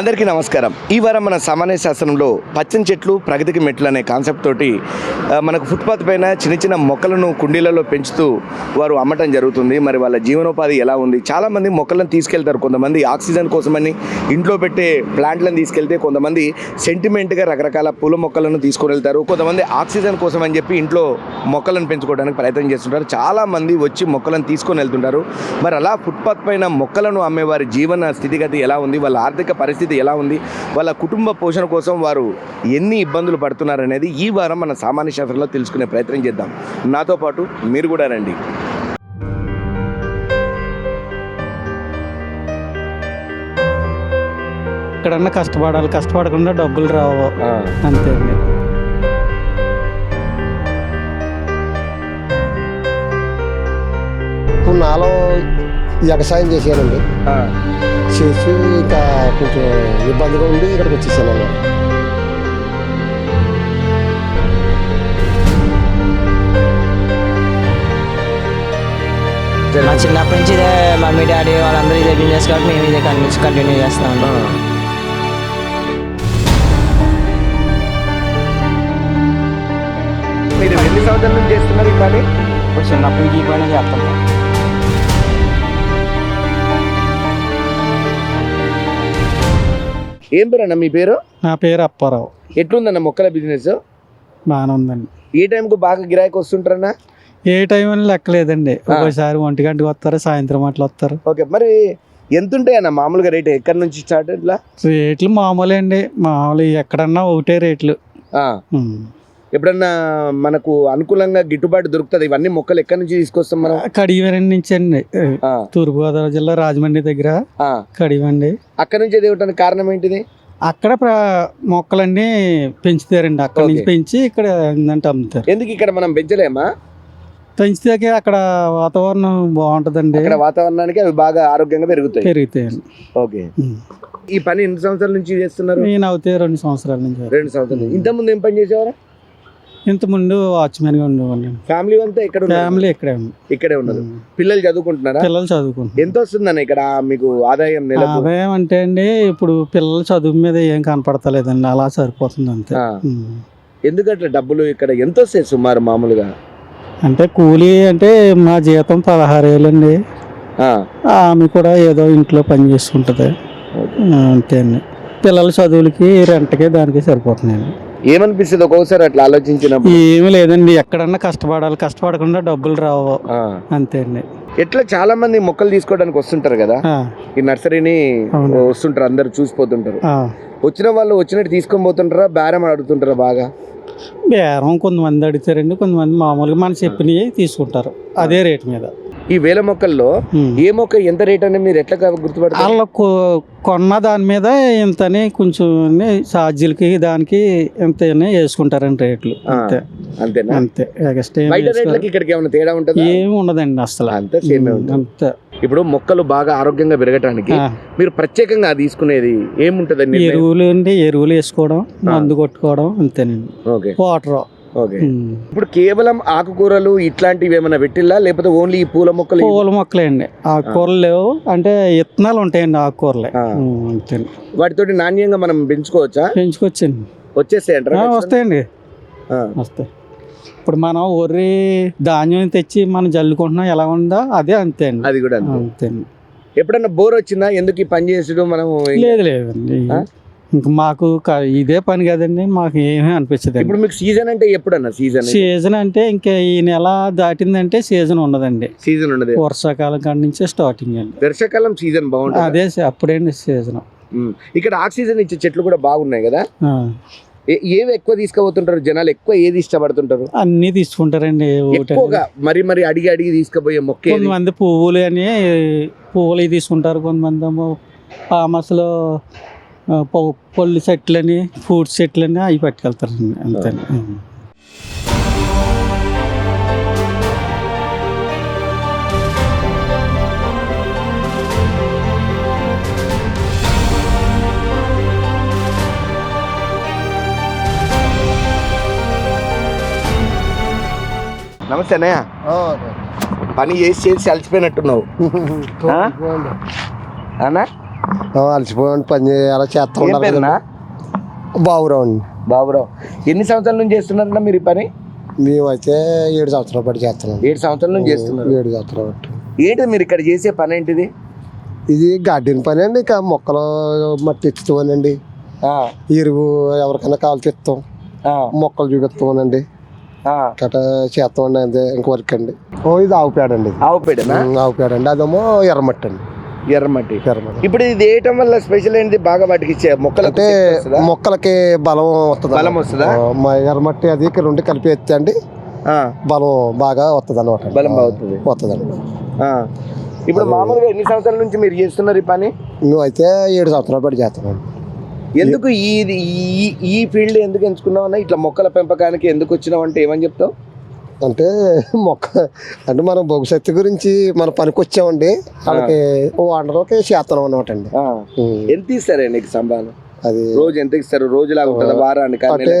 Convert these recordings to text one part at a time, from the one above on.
అందరికీ నమస్కారం. ఈ వారం మన సామాన్య శాస్త్రంలో పచ్చని చెట్లు ప్రగతికి మెట్లు అనే కాన్సెప్ట్ తోటి మనకు ఫుట్పాత్ పైన చిన్న చిన్న మొక్కలను కుండీలలో పెంచుతూ వారు అమ్మటం జరుగుతుంది. మరి వాళ్ళ జీవనోపాధి ఎలా ఉంది? చాలామంది మొక్కలను తీసుకెళ్తారు. కొంతమంది ఆక్సిజన్ కోసమని ఇంట్లో పెట్టే ప్లాంట్లను తీసుకెళ్తే కొంతమంది సెంటిమెంట్గా రకరకాల పూల మొక్కలను తీసుకొని వెళ్తారు. కొంతమంది ఆక్సిజన్ కోసం అని చెప్పి ఇంట్లో మొక్కలను పెంచుకోవడానికి ప్రయత్నం చేస్తుంటారు. చాలామంది వచ్చి మొక్కలను తీసుకొని వెళ్తుంటారు. మరి అలా ఫుట్పాత్ పైన మొక్కలను అమ్మే వారి జీవన స్థితిగతి ఎలా ఉంది? వాళ్ళ ఆర్థిక పరిస్థితి ఎలా ఉంది? వాళ్ళ కుటుంబ పోషణ కోసం వారు ఎన్ని ఇబ్బందులు పడుతున్నారు అనేది ఈ వారం మన సామాన్య శాస్త్రంలో తెలుసుకునే ప్రయత్నం చేద్దాం. నాతో పాటు మీరు కూడా రండి. ఎక్కడన్నా కష్టపడాలి. కష్టపడకుండా డబ్బులు రావు. అంతే నాలో వ్యవసాయం చేశానండి చేసి ఇంకా కొంచెం ఇబ్బందిగా ఉండి ఇక్కడికి వచ్చేసాను. అన్నమాట మా చిన్నప్పటి నుంచి ఇదే మమ్మీ డాడీ వాళ్ళందరూ ఇదే బిజినెస్ కాబట్టి మేము ఇదే కంటిన్యూ కంటిన్యూ చేస్తాం మీరు ఎన్ని సంవత్సరాల నుంచి చేస్తున్నారు ఈ పని? ఇప్పుడు చిన్నప్పటి నుంచి ఈ పని చేస్తాం. ఏం పేరన్న మీ పేరు? నా పేరు అప్పారావు. ఎట్లుందన్న మొక్కల బిజినెస్ బాగానే ఉందండి ఏ టైంకు బాగా గిరాకీ వస్తుంటారన్నా? ఏ టైం అని లెక్కలేదండి. ఒక్కోసారి ఒంటి గంటకి వస్తారు సాయంత్రం అట్లా వస్తారు. ఓకే మరి ఎంత ఉంటాయన్న మామూలుగా రేట్ ఎక్కడి నుంచి స్టార్ట్ ఇట్లా? రేట్లు మామూలే అండి. మామూలు ఎక్కడన్నా ఒకటే రేట్లు. ఎప్పుడన్నా మనకు అనుకూలంగా గిట్టుబాటు దొరుకుతుంది? ఇవన్నీ మొక్కలు ఎక్కడి నుంచి తీసుకొస్తాం మనం? కడియవరం నుంచి అండి. తూర్పుగోదావరి జిల్లా రాజమండ్రి దగ్గర. కడివండి. అక్కడి నుంచి ఇవ్వడానికి కారణం ఏంటిది? అక్కడ మొక్కలన్నీ పెంచుతారండి. అక్కడ నుంచి. పెంచి ఇక్కడ ఏంటంటే అమ్ముతారు. ఎందుకు ఇక్కడ మనం పెంచలేమా? పెంచితే అక్కడ వాతావరణం బాగుంటుందండి. అక్కడ వాతావరణానికి అవి బాగా ఆరోగ్యంగా పెరుగుతాయి. పెరుగుతాయండి. ఓకే. ఈ పని ఎన్ని సంవత్సరాల నుంచి చేస్తున్నారు? నేను అవుతే రెండు సంవత్సరాల నుంచి. రెండు సంవత్సరాలు ఇంత ముందు ఏం పని చేసేవారు? ఇంత ముందు వాచ్మెన్గా ఉండేవాడిని ఫ్యామిలీ అంతా ఇక్కడ? ఫ్యామిలీ ఇక్కడే ఉంది. ఇక్కడే ఉన్నారు పిల్లలు చదువుకుంటున్నారా? పిల్లలు చదువుకుంటున్నారు. ఎంత వస్తుందన్న ఇక్కడ? మీకు ఆదాయం ఆదాయం అంటే అండి ఇప్పుడు పిల్లల చదువు మీద ఏం కనపడతలేదండి అలా సరిపోతుంది అంతే. ఎందుకంటే డబ్బులు ఇక్కడ ఎంత వస్తాయి సుమారు మామూలుగా? అంటే కూలీ అంటే మా జీతం పదహారు వేలండి ఆమె కూడా ఏదో ఇంట్లో పని చేసుకుంటుంది అంతే అండి. పిల్లల చదువులకి రెంట్కి దానికి సరిపోతున్నాయండి. ఏమనిపిస్తుంది ఒక్కొక్కసారి అట్లా ఆలోచించినప్పుడు? ఏమీ లేదండి ఎక్కడన్నా కష్టపడాలి కష్టపడకుండా డబ్బులు రావు. ఆ. అంతే అండి. ఎట్లా చాలా మంది మొక్కలు తీసుకోవడానికి వస్తుంటారు కదా? ఆ, ఈ నర్సరీని అవును. వస్తుంటారు అందరు చూసిపోతుంటారు. ఆ. వచ్చిన వాళ్ళు వచ్చినట్టు తీసుకొని పోతుంటారా బేరం అడుగుతుంటారా బాగా? బేరం కొంతమంది అడుగుతారండి కొంతమంది మామూలుగా మనం చెప్పినవి తీసుకుంటారు అదే రేట్ మీద. ఈ వేల మొక్కల్లో. ఏ మొక్క ఎంత రేట్ అని మీరు ఎట్లా గుర్తుపడతారు? వాళ్ళ కొన్న దాని మీద ఇంతని కొంచెం ఛార్జీలకి దానికి ఇంత వేసుకుంటారండి రేట్లు. అంతే. అంతేనా? అంతే. బయట. రేట్లకి ఇక్కడికి ఏమైనా తేడా ఉంటుందా? ఏమి ఉండదండి అసలు. అంతా సేమే ఉంటుంది. అంతే. ఇప్పుడు మొక్కలు బాగా ఆరోగ్యంగా పెరగటానికి మీరు ప్రత్యేకంగా తీసుకునేది ఏముంటదండి ఎరువులు అండి ఎరువులు వేసుకోవడం మందు కొట్టుకోవడం అంతేనండి. ఓకే. వాటర్. ఓకే. ఇప్పుడు కేవలం ఆకుకూరలు ఇట్లాంటివి ఏమైనా పెట్టిల్లా? లేకపోతే ఓన్లీ ఈ పూల మొక్కలు? పూల మొక్కలే అండి. ఆకుకూరలు లేవు. అంటే విత్తనాలు ఉంటాయండి ఆకుకూరలే అంతే. వాటితోటి నాణ్యంగా మనం పెంచుకోవచ్చా? ఆ, అంటారా వస్తాయండి. వస్తాయి. ఇప్పుడు మనం ఒర్రి ధాన్యం తెచ్చి మనం జల్లుకుంటున్నాం ఎలా ఉందో? అదే అంతే అండి. అది కూడా అంతే. అండి. ఎప్పుడన్నా బోర్ వచ్చిందా? ఎందుకు ఈ పని చేసుడు మనం లేదు లేదండి? ఇంక మాకు క- ఇదే పని కదండి మాకు ఏమీ అనిపించదు ఇప్పుడు మీకు సీజన్ అంటే ఎప్పుడన్నా? సీజన్ సీజన్ అంటే ఇంకా ఈ నెల దాటిందంటే సీజన్ ఉండదండి. సీజన్ ఉండదు. వర్షాకాలం కాడి నుంచే స్టార్టింగ్ అండి. వర్షాకాలం సీజన్ బాగుంటుంది? అదే స- అప్పుడేండి సీజన్ ఇక్కడ ఆక్సిజన్ ఇచ్చే చెట్లు కూడా బాగున్నాయి కదా? ఏ- ఏవి ఎక్కువ తీసుకుపోతుంటారు? జనాలు ఎక్కువ ఏది ఇష్టపడుతుంటారు? అన్నీ తీసుకుంటారండి ఒకటి ఎక్కువగా మరి మరి అడిగి అడిగి తీసుకుపోయే మొక్క ఏది? కొంతమంది పువ్వులు అని పువ్వులు తీసుకుంటారు కొంతమంది ఏమో పామస్లో పళ్ళు చెట్లని ఫ్రూట్స్ చెట్లని అవి పట్టుకెళ్తారండి అంతే. నమస్తే అన్నయ్య. పని చేసి చేసి అలసిపోయినట్టున్నావు? అన్నా? అలసిపోయాం పని చేయాలి చేస్తా ఏం పేరునా కదండి. బాబురావు అండి. బాబురావు. ఎన్ని సంవత్సరాల నుంచి చేస్తున్నారన్నా మీరు ఈ పని? మేమైతే ఏడు సంవత్సరాల పాటు చేస్తున్నాం. ఏడు సంవత్సరాల నుంచి చేస్తున్నారు. ఏడు సంవత్సరాల పాటు. ఏంటి మీరు ఇక్కడ చేసే పని ఏంటిది? ఇది గార్డెన్ పని అండి ఇక మొక్కలు మట్టి ఎత్తుతామనండి ఆ, ఎరువు ఎవరికైనా కావాలి తెస్తాం. ఆ, మొక్కలు చూపిస్తామనండి ఆ. కట చేస్తామండి అంతే ఇంక వర్క్ అండి. ఓ ఇది ఆవు పేడ అండి ఇది. ఆవు పేడనా ఉమ్, ఆవు పేడ అండి అదేమో ఎర్రమట్టి అండి. ఎర్రమట్టి. ఎర్రమట్టి. ఇప్పుడు ఇది వేయటం వల్ల స్పెషల్ ఏంటి? బాగా వాటికి ఇచ్చే మొక్కలకు అంటే? మొక్కలకి బలం వస్తుంది? బలం వస్తుందా? ఎర్రమట్టి అది ఇక్కడ రెండు కలిపి ఎత్తే అండి బలం బాగా వస్తుంది అనమాట బలం వస్తుందండి ఆ. ఇప్పుడు మామూలుగా ఎన్ని సంవత్సరాల నుంచి మీరు చేస్తున్నారు ఈ పని? నువ్వు అయితే ఏడు సంవత్సరాలు పాటు చేస్తున్నాను ఎందుకు ఈ ఈ ఫీల్డ్ ఎందుకు ఎంచుకున్నావు ఇట్లా మొక్కల పెంపకానికి ఎందుకు వచ్చినావు అంటే ఏమని చెప్తావు? అంటే మొక్క అంటే మనం భవిష్యత్తు గురించి మన పనికి వచ్చామండి వాళ్ళకి వాటర్కి చేస్తున్నాం అనమాట అండి. ఎంత ఇస్తారే నీకు సంపాదన అది రోజు ఎంత ఇస్తారు? రోజులాగా ఉంటుందా? వారానికి అంటే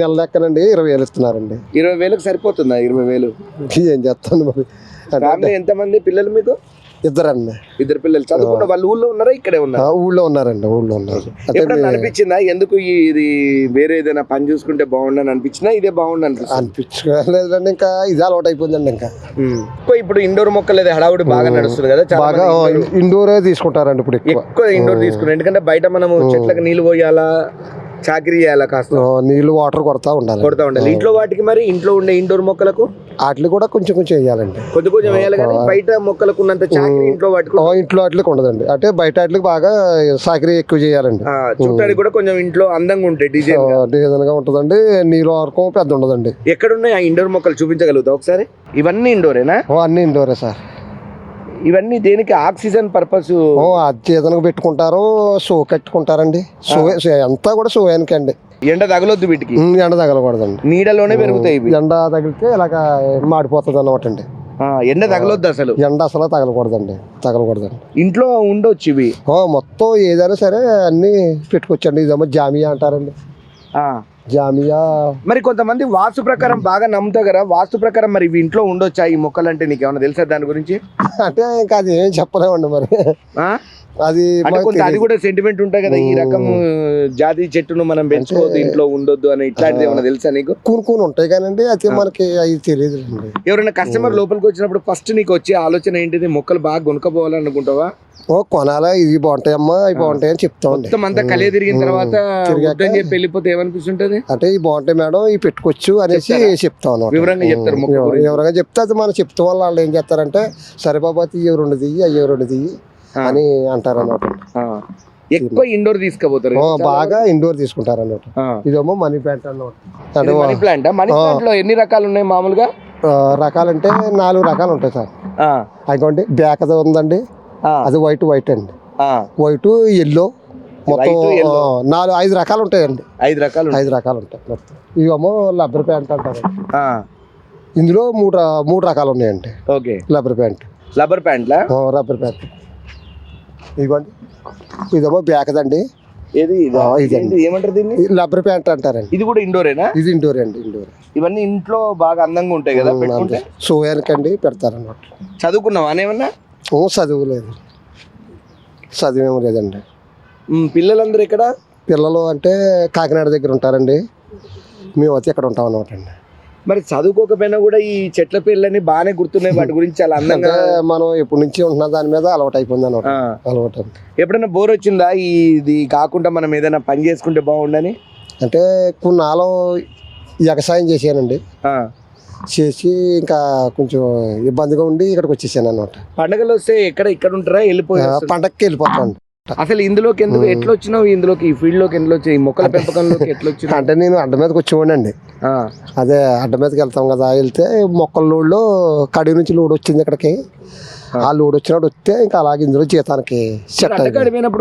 నెల లెక్కనండి ఇరవై వేలు ఇస్తున్నారండి. ఇరవై వేలకు సరిపోతుందా ఇరవై వేలు? ఏం చేస్తాను మరి? ఫ్యామిలీ ఎంతమంది? పిల్లలు మీకు? ఇద్దరండి ఇద్దరు పిల్లలు. చదువుకున్న వాళ్ళు ఊళ్ళో ఉన్నారా? ఇక్కడే ఉన్నారు? ఊళ్ళో ఉన్నారండి ఊళ్ళో ఉన్నారు. ఎప్పుడన్నా అనిపించిందా? ఎందుకు ఇది వేరే ఏదైనా పని చూసుకుంటే బాగుండని అనిపించినా ఇదే బాగుండు అనిపిస్తుంది? అనిపించలేదండి ఇంకా ఇది అలవాటు అయిపోయిందండి ఇంకా. ఎక్కువ ఇప్పుడు ఇండోర్ మొక్కలు అది హడావుడి బాగా నడుస్తుంది కదా చాలా బాగా ఇండోరే. తీసుకుంటారండి ఇప్పుడు ఎక్కువ. ఇండోర్ తీసుకున్నాం ఎందుకంటే బయట మనము చెట్లకు నీళ్ళు పోయాలా? చాకరీ చేయాలా కాస్త? నీళ్ళు వాటర్ కొడతా ఉండాలి. కొడతా ఉండాలి. ఇంట్లో వాటికి మరి ఇంట్లో ఉండే ఇండోర్ మొక్కలకు? వాటిని కూడా కొంచెం కొంచెం వేయాలండి. కొద్ది కొంచెం వేయాలి కానీ బయట మొక్కలకు ఉన్నంత చాకరీ ఇంట్లో వాటికి ఇంట్లో వాటికి ఉండదండి. అంటే బయట వాటికి బాగా సాకరీ ఎక్కువ చేయాలండి. ఆ, చూడటానికి కూడా కొంచెం ఇంట్లో అందంగా ఉంటాయి డిజైన్ డిజైన్గా ఉంటుందండి. నీళ్ళ వరకు పెద్ద ఉండదండి ఎక్కడున్నాయి ఆ ఇండోర్ మొక్కలు? చూపించగలుగుతావు ఒకసారి? ఇవన్నీ ఇండోరేనా ఓ, అన్ని ఇండోరే సార్. ఇవన్నీ దేనికి ఆక్సిజన్ పర్పస్? చేతనకు పెట్టుకుంటారు షో కట్టుకుంటారండి. షో అంతా కూడా షోయానికి అండి ఎండ తగలొద్దు వీటికి? ఎండ తగలకూడదండి. నీడలోనే పెరుగుతాయి ఇవి. ఎండ తగిలితే ఇలాగ మాడిపోతుంది అన్నమాట అండి ఎండ తగలొద్దు అసలు. ఎండ అసలు తగలకూడదండి తగలకూడదండి. ఇంట్లో ఉండొచ్చు ఇవి. మొత్తం ఏదైనా సరే అన్నీ పెట్టుకోవచ్చండి ఇదేమో జామియా అంటారండి. జామియా. మరి కొంతమంది వాస్తు ప్రకారం బాగా నమ్ముతారు కదా వాస్తు ప్రకారం మరి ఇవి ఇంట్లో ఉండొచ్చా ఈ మొక్కలు అంటే నీకు ఏమైనా తెలుసా దాని గురించి? అంటే ఇంకా అది ఏం చెప్పలేమండి మరి. ఆ? అది అది. కూడా సెంటిమెంట్ ఉంటాయి కదా ఈ రకం జాతి చెట్టును మనం పెంచుకోవద్దు ఇంట్లో ఉండొద్దు అని ఇట్లాంటిది ఏమైనా తెలుసా నీకు? కూని కూని ఉంటాయి కానండి అయితే మనకి అవి తెలియదు ఎవరైనా కస్టమర్ లోపలికి వచ్చినప్పుడు ఫస్ట్ నీకు వచ్చే ఆలోచన ఏంటిది? మొక్కలు బాగా కొనుక్కోపోవాలనుకుంటావా ఓ కొనాలా? ఇవి బాగుంటాయమ్మా ఇవి బాగుంటాయి అని చెప్తామండి మొత్తం అంతా కలియ తిరిగిన తర్వాత వద్దని చెప్పి వెళ్ళిపోతే ఏమనిపిస్తుంటది? అంటే ఇవి బాగుంటాయి మేడం ఇవి పెట్టుకోవచ్చు అనేసి? చెప్తాం అన్నమాట. వివరంగా చెప్తారు. వివరంగా చెప్తే అది మనం చెప్తాం వల్ల వాళ్ళు ఏం చేస్తారంటే సరే బాబా ఇవి రెండు దియ్యి అయ్యో రెండు దియ్యి. అని అంటారు అన్నమాట. ఎక్కువ ఇండోర్ తీసుకుపోతారు. బాగా ఇండోర్ తీసుకుంటారు అన్నమాట ఆ. ఇదేమో మనీ ప్లాంట్ అన్నమాట. Money plant money. ప్లాంట్లో ఎన్ని రకాలు ఉన్నాయి మామూలుగా? రకాలంటే నాలుగు రకాలు ఉంటాయి సార్. అదిగోండి బ్యాక్ అది ఉందండి. అది వైట్ వైట్ అండి. వైట్ ఎల్లో మొత్తం నాలుగు ఐదు రకాలు ఉంటాయండి. ఐదు రకాలు. ఐదు రకాలు ఉంటాయి మొత్తం. ఇవేమో లబ్బర్ ప్యాంట్ అంటారు. ఇందులో మూడు మూడు రకాలు ఉన్నాయండి. ఓకే. లబ్బర్ ప్యాంట్ రబ్బర్ ప్యాంట్లా ఆ, రబ్బర్ ప్యాంట్ ఇదిగోండి. ఇదేమో బ్యాకదండి ఏది? ఆ, ఇదండి. ఏమంటారు దీన్ని? లబ్బర్ ప్యాంట్ అంటారండి. ఇది కూడా ఇండోరేనా ఇది ఇండోర్ అండి ఇండోర్ ఇవన్నీ ఇంట్లో బాగా అందంగా ఉంటాయి కదా పెట్టుకుంటే? సోయానికండి పెడతారన్నమాట. చదువుకున్నావా ఏమన్నా? ఓ, చదువు లేదు చదువేమో లేదండి. పిల్లలందరూ ఇక్కడ పిల్లలు అంటే కాకినాడ దగ్గర ఉంటారండి. మేము వచ్చి ఇక్కడ ఉంటాం అనమాట అండి. మరి చదువుకోకపోయినా కూడా ఈ చెట్ల పేర్లని బాగానే గుర్తున్నాయి వాటి గురించి చాలా అందంగా మనం ఎప్పటి నుంచి ఉంటున్న దాని మీద అలవాటు అయిపోయింది. అలవాటు. ఎప్పుడైనా బోర్ వచ్చిందా ఇది కాకుండా మనం ఏదైనా పని చేసుకుంటే బాగుండని అంటే కొన్నాళ్ళు వ్యవసాయం చేశానండి. చేసి ఇంకా కొంచెం ఇబ్బందిగా ఉండి ఇక్కడికి వచ్చేసాను అనమాట పండగలు వస్తే ఎక్కడ ఇక్కడ ఉంటారా వెళ్ళిపోయి? పండక్కి వెళ్ళిపోతాను అసలు ఇందులోకి ఎందుకు ఎట్లా వచ్చినావు ఇందులోకి ఈ ఫీల్డ్లోకి ఎందులో వచ్చి మొక్కల పెంపకంలోకి ఎట్లా వచ్చినావు అంటే నేను అడ్డ మీదకి వచ్చేవాడండి ఆ. అదే అడ్డ మీదకి వెళ్తాం కదా వెళ్తే మొక్కల లోడ్లో కడి నుంచి లోడ్ వచ్చింది ఇక్కడికి. ఆ. లోడ్ వచ్చినప్పుడు వస్తే ఇంకా అలాగే ఇందులో జీతానికి సెట్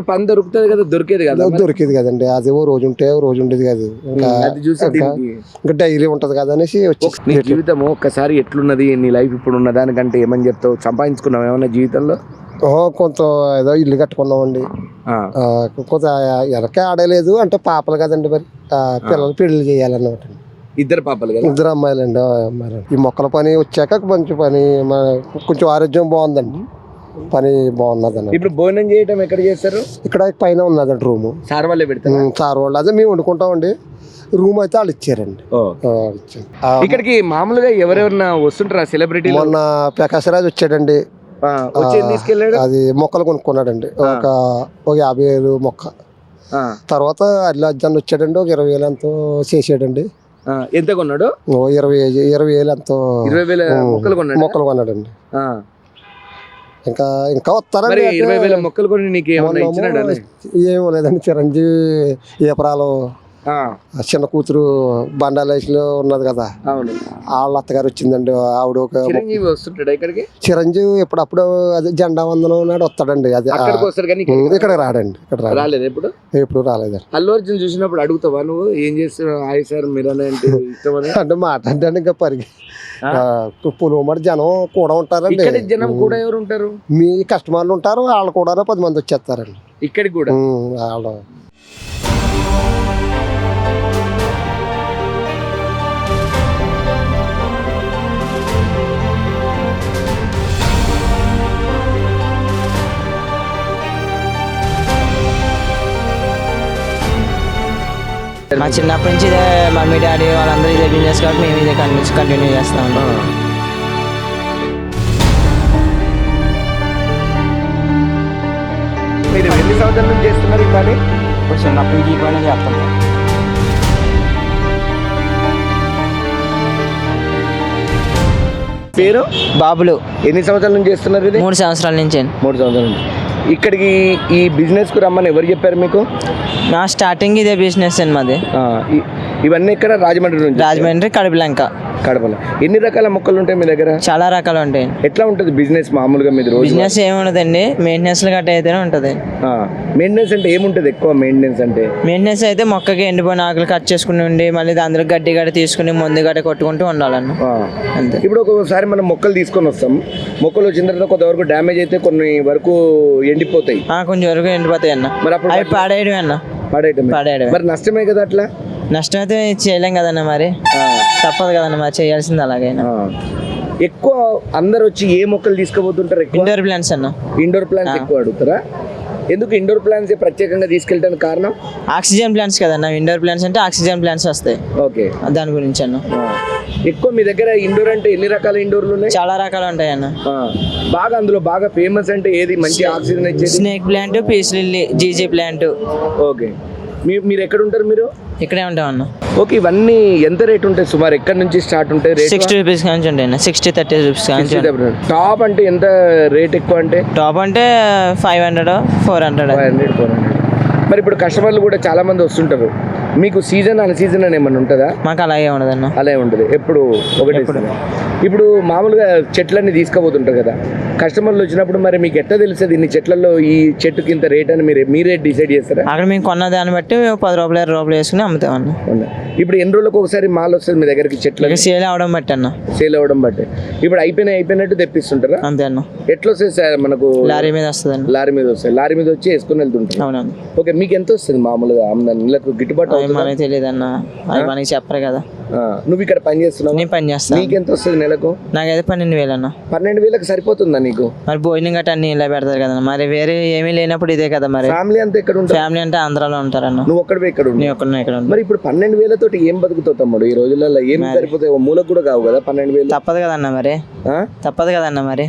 పని దొరుకుతుంది కదా దొరికేది కదా. దొరికేది కదండి. అది ఓ రోజు ఉంటే ఓ రోజు ఉండేది కాదు. ఇంకా అది చూసి ఇంకా- దీనికి ఇంకా డైలీ ఉంటది కదా అనేసి వచ్చి నీ జీవితం ఒక్కసారి ఎట్లున్నది? నీ లైఫ్ ఇప్పుడు ఉన్న దానికంటే ఏమని చెప్తావు? సంపాదించుకున్నావు ఏమన్నా జీవితంలో? కొంత ఏదో ఇల్లు కట్టుకున్నామండి. కొంత వెనకే ఆడలేదు అంటే పాపలు కదండి మరి. పిల్లలు పెళ్ళి చేయాలన్నమాట. ఇద్దరు పాపలు కదా? ఇద్దరు అమ్మాయిలండి అమ్మాయిలు ఈ మొక్కల పని వచ్చాక కొంచెం పని కొంచెం ఆరోగ్యం బాగుందండి. పని బాగున్నదండి ఇప్పుడు భోజనం చేయటం ఎక్కడ చేస్తారు? ఇక్కడ పైన ఉన్నదండి రూము. సార్ వాళ్ళే పెడతారు? సార్ వాళ్ళు అదే మేము వండుకుంటామండి. రూమ్ అయితే వాళ్ళు ఇచ్చారండి. ఇక్కడికి మామూలుగా ఎవరెవరన్నా వస్తుంటారా? సెలబ్రిటీలు మొన్న ప్రకాశరాజ్ వచ్చాడండి. అది మొక్కలు కొనుక్కున్నాడండి. ఒక ఒక యాభై వేలు మొక్క. తర్వాత అల్లు అజ్జన్ వచ్చాడండి ఒక ఇరవై వేలు ఎంతో చేసాడండి. ఎంత కొన్నాడు? ఓ ఇరవై ఇరవై వేలు ఎంతో ఇరవై వేల మొక్కలు కొన్నాడు? మొక్కలు కొన్నాడండి. ఇంకా ఇంకా వస్తారండి ఇరవై వేల మొక్కలు కొని నీకు ఏమన్నా ఇచ్చినాడా? ఏమో లేదండి చిరంజీవి ఏపరాలు చిన్న కూతురు బండాలేసిలో ఉన్నది కదా. వాళ్ళ అత్తగారు వచ్చిందండి ఆవిడ ఒక చిరంజీవి ఎప్పుడప్పుడు అదే జెండా వందనం నాడు వస్తాడండి అది ఇక్కడ రాడండి ఇక్కడ రాలేదు ఎప్పుడు? ఎప్పుడు రాలేదండి. అల్లు అర్జున్ చూసినప్పుడు అడుగుతావా నువ్వు? ఏం చేస్తున్నావు? హాయ్ సార్ మీరు అంటే మాట అంటే ఇంకా పరిగి పులుమడి జనం కూడా ఉంటారండి. జనం కూడా ఎవరు ఉంటారు? మీ కస్టమర్లు ఉంటారు వాళ్ళు కూడా పది మంది వచ్చేస్తారండి. ఇక్కడికి కూడా? వాళ్ళు మా చిన్నప్పటి నుంచి ఇదే మమ్మీ డాడీ వాళ్ళందరూ ఇదే బిజినెస్ కాబట్టి మేము ఇదే కంటిన్యూ చేస్తాం ఆ. మీరు ఎన్ని సంవత్సరాల నుంచి చేస్తున్నారు ఈ పని? ఇప్పుడు చిన్నప్పటి నుంచి ఈ పని చేస్తాం. పేరు? బాబులు. ఎన్ని సంవత్సరాల నుంచి చేస్తున్నారు ఇది? మూడు సంవత్సరాల నుంచి మూడు సంవత్సరాల నుంచి. ఇక్కడికి ఈ బిజినెస్కు రమ్మని ఎవరు చెప్పారు మీకు? నా స్టార్టింగ్ ఇదే బిజినెస్ అండి మాది. ఇవన్నీ ఇక్కడ రాజమండ్రి నుంచి రాజమండ్రి కడుపులంక కడపలో ఎన్ని రకాల మొక్కలు ఉంటాయి మీ దగ్గర? చాలా రకాలు ఉంటాయి. ఎట్లా ఉంటుంది బిజినెస్ మామూలుగా మీది రోజు? బిజినెస్ ఏముండదండి మెయింటెనెన్స్ గట్ట అయితేనే ఉంటుంది. మెయింటెనెన్స్ అంటే ఏముంటుంది ఎక్కువ మెయింటెనెన్స్ అంటే? మెయింటెనెన్స్ అయితే మొక్కకి ఎండిపోయిన ఆకులు కట్ చేసుకుని ఉండి మళ్ళీ అందులో గడ్డి గడ్డ తీసుకుని ముందు గడ్డ కొట్టుకుంటూ ఉండాలన్న. అంతే. ఇప్పుడు ఒక్కొక్కసారి మనం మొక్కలు తీసుకొని వస్తాం. మొక్కలు వచ్చిన తర్వాత కొంతవరకు డ్యామేజ్ అయితే కొన్ని వరకు ఎండిపోతాయి. కొంచెం వరకు ఎండిపోతాయి అన్న. మరి అప్పుడు అవి పాడేయడమే అన్న. పడేయటమే. పాడేయడమే. మరి నష్టమే కదా అట్లా? నష్టం అయితే చేయలేం కదన్న మరి. తప్పదు కదన్న మరి చేయాల్సింది అలాగైనా. ఎక్కువ అందరు వచ్చి ఏ మొక్కలు తీసుకుపోతుంటారు ఇండోర్ ప్లాంట్స్ అన్న. ఇండోర్ ప్లాంట్స్ ఎక్కువ అడుగుతారా? ఎందుకు ఇండోర్ ప్లాంట్స్ ప్రత్యేకంగా తీసుకెళ్ళడానికి కారణం? ఆక్సిజన్ ప్లాంట్స్ కదన్న ఇండోర్ ప్లాంట్స్ అంటే ఆక్సిజన్ ప్లాంట్స్ వస్తాయి. ఓకే. దాని గురించి అన్న. ఎక్కువ మీ దగ్గర ఇండోర్ అంటే ఎన్ని రకాల ఇండోర్లు ఉన్నాయి? చాలా రకాలు ఉంటాయి అన్న. బాగా అందులో బాగా ఫేమస్ అంటే ఏది? మంచి ఆక్సిజన్ ఇచ్చేది? స్నేక్ ప్లాంట్ పీస్ లిల్లీ జీజీ ప్లాంట్ ఓకే. మీ మీరు ఎక్కడ ఉంటారు మీరు? ఇక్కడే ఉంటాం అన్న. ఓకే ఇవన్నీ ఎంత రేట్ ఉంటాయి? సుమారు ఎక్కడి నుంచి స్టార్ట్ ఉంటాయి? రేట్ సిక్స్టీ రూపీస్ నుంచి ఉంటాయి అన్న. సిక్స్టీ థర్టీ రూపీస్ నుంచి టాప్ అంటే ఎంత రేట్ ఎక్కువ అంటే? టాప్ అంటే five hundred four hundred. Five hundred four hundred. మరి ఇప్పుడు కస్టమర్లు కూడా చాలా మంది వస్తుంటారు. మీకు సీజన్ అన్ సీజన్ అని ఏమన్నా ఉంటుందా? మాకు అలాగే ఉండదన్న అలా ఉంటుంది ఎప్పుడు? ఒకటి ఇప్పుడు మామూలుగా చెట్లన్నీ తీసుకుపోతుంటారు కదా. కస్టమర్లు వచ్చినప్పుడు మరి మీకు ఎట్లా తెలుస్తుంది? ఇన్ని చెట్లలో ఈ చెట్టుకి ఇంత రేట్ అని మీరు మీరే డిసైడ్ చేస్తారా? అక్కడ మేము కొన్న దాన్ని బట్టి మేము పది రూపాయలు ఇరవై రూపాయలు వేసుకుని అమ్ముతాం అన్న. అవునా? ఇప్పుడు ఎన్ని రోజులకు ఒకసారి మాల్ వస్తుంది మీ దగ్గరికి చెట్లు సేల్ అవడం బట్టి అన్న. సేల్ అవ్వడం బట్టి. ఇప్పుడు అయిపోయినాయి అయిపోయినట్టు తెప్పిస్తుంటారా? అంతే అన్న. ఎట్లా వస్తుంది సార్ మనకు? లారీ మీద వస్తుంది లారీ మీద వస్తాయి లారీ మీద వచ్చి వేసుకుని వెళ్తుంటారు. అవునన్న ఓకే మీకు ఎంత వస్తుంది మామూలుగా? నెలకు గిట్టుబాటు? మనకి తెలియదు అన్న. అవి మనకి చెప్పరు కదా. నువ్వు ఇక్కడ పని చేస్తున్నావు? నేను పని చేస్తాను. నీకు ఎంత వస్తుంది నెలకు? నాకైతే పన్నెండు వేలు అన్న. పన్నెండు వేలకు సరిపోతుందా నీకు? మరి భోజనం గట్ట అన్ని ఇలా పెడతారు కదా మరి వేరే ఏమీ లేనప్పుడు ఇదే కదా మరి. ఫ్యామిలీ అంతా ఇక్కడ ఉంటావు ఫ్యామిలీ అంటే ఆంధ్రాలో ఉంటారన్న. నువ్వు ఒక్కడివే ఇక్కడ నేను ఒక్కడినే ఇక్కడ ఉంటాను మరి ఇప్పుడు పన్నెండు వేలతోటి ఏం బతుకుతావు తమ్ముడు? ఈ రోజులలో ఏం సరిపోతాయి? ఓ మూలకు కూడా కావు కదా పన్నెండు వేలు? తప్పదు కదన్న మరి. ఆ? తప్పదు కదన్న మరి.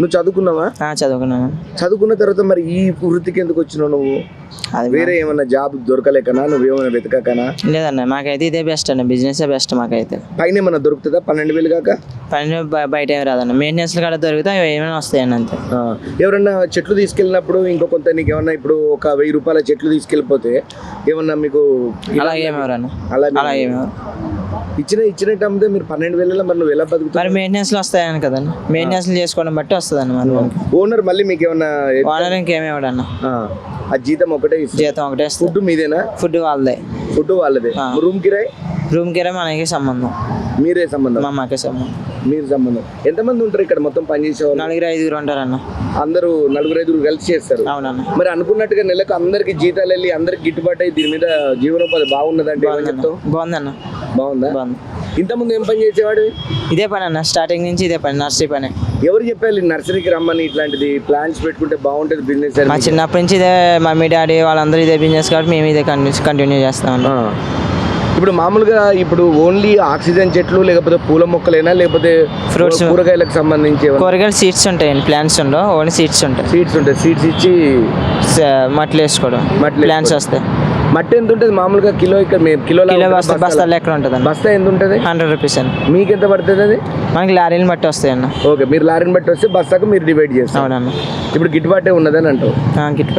నువ్వు చదువుకున్నావా? ఆ, చదువుకున్నాను. చదువుకున్న తర్వాత మరి ఈ వృత్తికి ఎందుకు వచ్చినావు నువ్వు? అది వేరే ఏమన్నా జాబ్ దొరకలేకనా? నువ్వేమైనా వెతకకనా? లేదన్న మాకైతే ఇదే బెస్ట్ అన్న. బిజినెస్ బెస్ట్ మాకైతే. పైన ఏమన్నా దొరుకుతుందా? పన్నెండు వేలు కాక? పని బ- బయట ఏమి రాదన్న. మెయింటెనెన్స్ కాడ దొరికితే అవి ఏమైనా వస్తాయన్న అంతే ఎవరన్నా చెట్లు తీసుకెళ్ళినప్పుడు ఇంకో కొంత నీకు ఏమన్నా ఇప్పుడు ఒక వెయ్యి రూపాయల చెట్లు తీసుకెళ్ళిపోతే ఏమన్నా మీకు అలా ఏమెవరన్న అలా అలా ఏమెవరు ఇచ్చిన ఇచ్చినట్టు అమ్మితే మీరు పన్నెండు వేలలో మరి నువ్వు ఎలా బతుకుతావు? మరి మెయింటెనెన్స్లో వస్తాయని కదన్న. మెయింటెనెన్స్ చేసుకోవడం బట్టి వస్తుంది అన్న మరి మనకి. ఓనర్ మళ్ళీ మీకు ఏమన్నా ఓనర్ ఇంకేమేవాడన్న ఆ, ఆ జీతం ఒకటే జీతం ఒకటే ఫుడ్ మీదేనా? ఫుడ్ వాళ్ళదే. ఫుడ్ వాళ్ళదే. రూమ్ కిరాయ్? రూమ్ కిరా మనకి సంబంధం. మీరే సంబంధం? మా మాకే సంబంధం. మీరు సంబంధం. ఎంతమంది ఉంటారు ఇక్కడ మొత్తం పనిచేసే వాళ్ళు నలుగురు ఐదుగురు ఉంటారన్న. అందరూ నలుగురు ఐదుగురు కలిసి చేస్తారు. అవునన్న. మరి అనుకున్నట్టుగా నెలకు అందరికి జీతాలు వెళ్ళి అందరికి గిట్టుబాటు అయ్యి దీని మీద జీవనోపాధి బాగున్నదంటే ఏమని చెప్తావు? బాగుందన్న. బాగుందా? బాగుంది. ఇంతకుముందు ఏం పని చేసేవాడు? ఇదే పని అన్న స్టార్టింగ్ నుంచి ఇదే పని నర్సరీ పని. ఎవరు చెప్పారు ఈ నర్సరీకి రమ్మని ఇట్లాంటిది? ప్లాన్స్ పెట్టుకుంటే బాగుంటుంది బిజినెస్ మా చిన్నప్పటి నుంచి ఇదే మమ్మీ డాడీ వాళ్ళందరూ ఇదే బిజినెస్ కాబట్టి మేము ఇదే కంటిన్యూ కంటిన్యూ చేస్తాం ఇప్పుడు మామూలుగా ఇప్పుడు ఓన్లీ ఆక్సిజన్ చెట్లు లేకపోతే పూల మొక్కలేనా లేకపోతే Fruits. కూరగాయలకు సంబంధించి కూరగాయలు సీడ్స్ ఉంటాయండి ప్లాంట్స్ ఉండవు ఓన్లీ సీడ్స్ ఉంటాయి. సీడ్స్ ఉంటాయి. సీడ్స్ ఇచ్చి మట్లు వేసుకోవడం మట్లు ప్లాంట్స్. వస్తాయి మట్టి ఎంత ఉంటుంది? మామూలుగా కిలో ఇక్కడ మేము కిలో కిలో బస్తా బస్తాలు. ఎక్కడ ఉంటుంది అన్న బస్తా ఎంత ఉంటుంది? హండ్రెడ్ రూపీస్ అండి. మీకు ఎంత పడుతుంది అది? మనకి లారీని బట్టి వస్తాయి అన్న ఓకే మీరు లారీని బట్టి వస్తే బస్తాకు మీరు డివైడ్ చేస్తారు. అవునన్న. ఇప్పుడు గిట్టుబాటే ఉన్నదని అంటావు ఆ, కిట్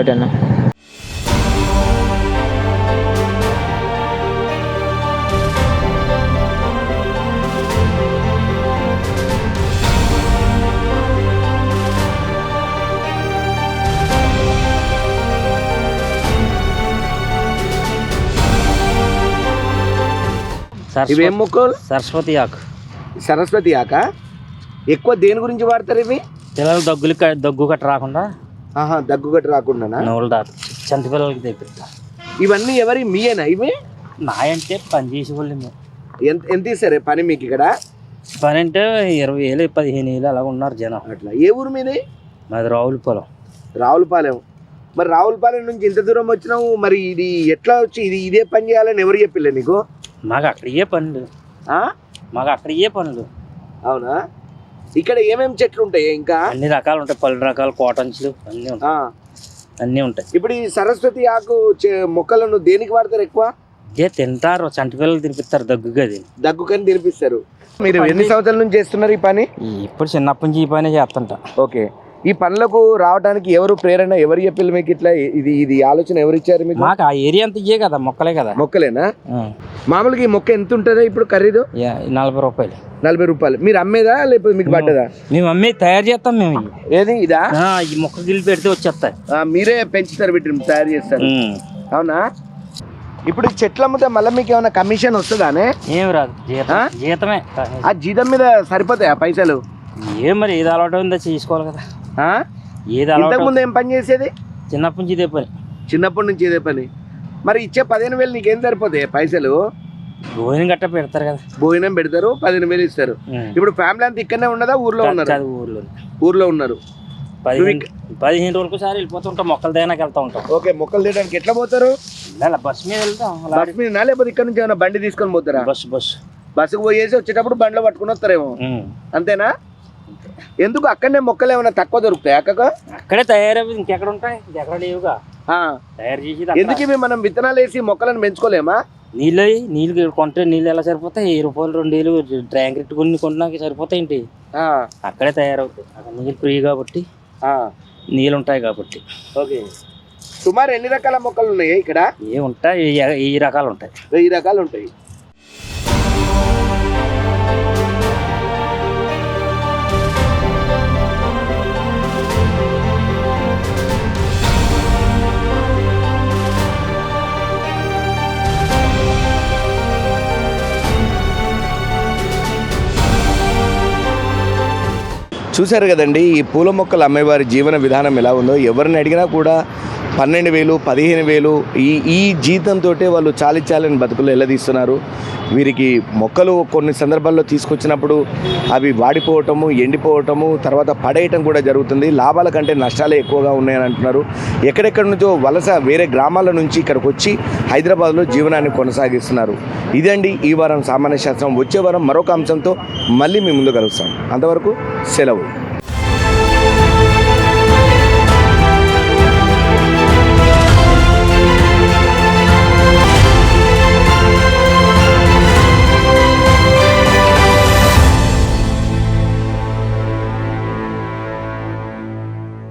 ఇవేం మొక్కలు? సరస్వతి ఆకు. సరస్వతి ఆక? ఎక్కువ దేని గురించి వాడతారు ఇవి? పిల్లలు దగ్గులు దగ్గు గట్ట రాకుండా ఆహా దగ్గు గట్ట దాటు చంటి పిల్లలకి తెప్పిస్తా. ఇవన్నీ ఎవరి మీయేనా ఇవి? నాయంటే పని చేసే వాళ్ళు. ఎంత ఎంత ఇస్తారే పని మీకు ఇక్కడ? పని అంటే ఇరవై వేలు పదిహేను వేలు అలా ఉన్నారు జనం. అట్లా. ఏ ఊరు మీది? మాది రావుల పొలం రావులపాలెం. మరి రావులపాలెం నుంచి ఇంత దూరం వచ్చినావు మరి ఇది ఎట్లా వచ్చి ఇది ఇదే పని చేయాలని ఎవరు చెప్పిల్లే నీకు? మాకు అక్కడ ఏ పనులు? మాకు అక్కడ ఏ పనులు అవునా? ఇక్కడ ఏమేమి చెట్లు ఉంటాయి ఇంకా? అన్ని రకాలు ఉంటాయి. పలు రకాల కాటన్స్లు అన్నీ ఉంటాయి. ఆ. అన్నీ ఉంటాయి. ఇప్పుడు ఈ సరస్వతి ఆకు చె- మొక్కలను దేనికి వాడతారు ఎక్కువ? ఇదే తింటారు. చంటి పిల్లలు తినిపిస్తారు. దగ్గుగా అది దగ్గుకని తినిపిస్తారు. మీరు ఎన్ని సంవత్సరాల నుంచి చేస్తున్నారు ఈ పని? ఇప్పుడు చిన్నప్పటి నుంచి ఈ పనే చేస్తుంటా. ఓకే. ఈ పనులకు రావడానికి ఎవరు ప్రేరణ ఎవరు చెప్పిల్లు మీకు ఇట్లా? ఇది ఇది ఆలోచన ఎవరు ఇచ్చారు మీకు? మాకు ఆ ఏరియా అంతా ఇయ్యే కదా మొక్కలే కదా. మొక్కలేనా? ఆ. మామూలుగా ఈ మొక్క ఎంత ఉంటుందా ఇప్పుడు ఖరీదు? నలభై రూపాయలు. నలభై రూపాయలు. మీరు అమ్మేదా లేకపోతే మీకు పడ్డదా? మేము అమ్మే తయారు చేస్తాం మేము. ఏది ఇదా? ఆ, ఈ మొక్క గిల్లి పెడితే వచ్చేస్తాయి. ఆ, మీరే పెంచుతారు పెట్టి తయారు చేస్తారు. అవునా? ఇప్పుడు ఈ చెట్లు అమ్మితే మళ్ళీ మీకు ఏమైనా కమిషన్ వస్తుందానే? ఏం రాదు జీతం ఆ? జీతమే. ఆ జీతం మీద సరిపోతాయా పైసలు? ఏం మరి ఏది అలవాటు ఉందో చేసుకోవాలి కదా. ఆ? ఏది ఇంతకు ముందు ఏం పని చేసేది? చిన్నప్పటి నుంచి ఇదే పని. చిన్నప్పటి నుంచి ఇదే పని. మరి ఇచ్చే పదిహేను వేలు నీకేం సరిపోతాయి? పైసలు? భోజనం గట్ట పెడతారు కదా. భోజనం పెడతారు పదిహేను వేలు ఇస్తారు. ఇప్పుడు ఫ్యామిలీ అంతా ఇక్కడనే ఉన్నదా? ఊర్లో ఉన్నారు? ఊర్లో ఊర్లో ఉన్నారు. పదిహేను పదిహేను రోజులకు సారి వెళ్ళిపోతుంటాం మొక్కల దగ్గరకు వెళ్తూ ఉంటాం. ఓకే మొక్కలు తీయడానికి ఎట్లా పోతారు? బస్సు మీద వెళ్తాం అలా బస్ మీద లేకపోతే ఇక్కడ నుంచి ఏమైనా బండి తీసుకొని పోతారా? Bus bus. బస్సుకు పోయేసి వచ్చేటప్పుడు బండిలో పట్టుకుని వస్తారేమో. అంతేనా? ఎందుకు అక్కడనే మొక్కలు ఏమైనా తక్కువ దొరుకుతాయి అక్కగా అక్కడే తయారవి ఇంకెక్కడ ఉంటాయి? ఇంకెక్కడ లేవుగా. తయారు చేసి ఎందుకు మనం విత్తనాలు వేసి మొక్కలను పెంచుకోలేమా? నీళ్ళు అయ్యి, నీళ్ళు కొంటే నీళ్ళు ఎలా సరిపోతాయి? వెయ్యి రూపాయలు రెండు వేలు ట్యాంక్ ఇట్టు కొన్ని సరిపోతాయి ఆ, అక్కడే తయారవుతాయి. అక్కడ నీళ్ళు ఫ్రీ కాబట్టి ఆ, నీళ్ళు ఉంటాయి కాబట్టి. ఓకే. సుమారు ఎన్ని రకాల మొక్కలు ఉన్నాయి ఇక్కడ? ఏ ఉంటాయి ఈ- ఈ రకాలు ఉంటాయి? వెయ్యి రకాలు ఉంటాయి. చూశారు కదండి ఈ పూల మొక్కలు అమ్మేవారి జీవన విధానం ఎలా ఉందో. ఎవరిని అడిగినా కూడా పన్నెండు వేలు పదిహేను వేలు ఈ ఈ జీతంతో వాళ్ళు చాలి చాలని బతుకులు ఎల్లదీస్తున్నారు వీరికి మొక్కలు కొన్ని సందర్భాల్లో తీసుకొచ్చినప్పుడు అవి వాడిపోవటము ఎండిపోవటము తర్వాత పడేయటం కూడా జరుగుతుంది. లాభాల కంటే నష్టాలే ఎక్కువగా ఉన్నాయని అంటున్నారు. ఎక్కడెక్కడి నుంచో వలస వేరే గ్రామాల నుంచి ఇక్కడికి వచ్చి హైదరాబాద్లో జీవనాన్ని కొనసాగిస్తున్నారు. ఇదండి ఈ వారం సామాన్య శాస్త్రం. వచ్చే వారం మరొక అంశంతో మళ్ళీ మీ ముందు కలుస్తాం. అంతవరకు సెలవు.